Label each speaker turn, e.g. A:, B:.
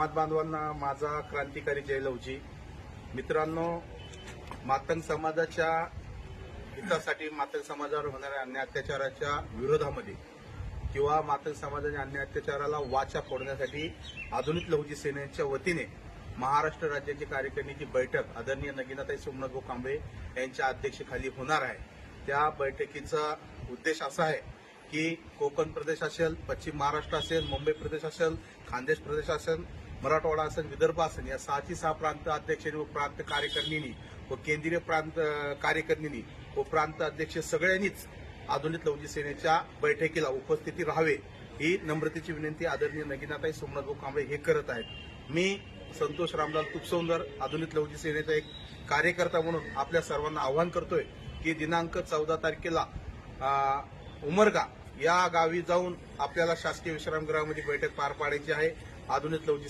A: समाज बांधवांना माझा क्रांतिकारी जय लवजी. मित्रांनो मातंग समाजाच्या हितासाठी मातंग समाजावर होणाऱ्या अन्य अत्याचाराच्या विरोधामध्ये किंवा मातंग समाजाच्या अन्य अत्याचाराला वाचा फोडण्यासाठी आधुनिक लहुजी सेनेच्या वतीने महाराष्ट्र राज्याची कार्यकारिणीची बैठक आदरणीय नगीनाताई सोमनाथभाऊ कांबळे यांच्या अध्यक्षतेखाली होणार आहे. त्या बैठकीचा उद्देश असा आहे की कोकण प्रदेश असेल पश्चिम महाराष्ट्र असेल मुंबई प्रदेश असेल खानदेश प्रदेश असेल मराठवाडा असेल विदर्भ असेल या सहाची सहा प्रांत अध्यक्षांनी व प्रांत कार्यकारिणींनी व केंद्रीय प्रांत अं, कार्यकारिणींनी व प्रांत अध्यक्ष सगळ्यांनीच आधुनिक लवजी सेनेच्या बैठकीला उपस्थिती राहावे ही नम्रतेची विनंती आदरणीय नगीनाताई सोमनाथ कांबळे हे करत आहेत. मी संतोष रामलाल तुपसौंदर आधुनिक लवजी सेनेचा एक कार्यकर्ता म्हणून आपल्या सर्वांना आवाहन करतोय की दिनांक चौदा तारखेला उमरगा या गावी जाऊन आपल्याला शासकीय विश्रामगृहामध्ये बैठक पार पाडायची आहे. आधुनिक लवजी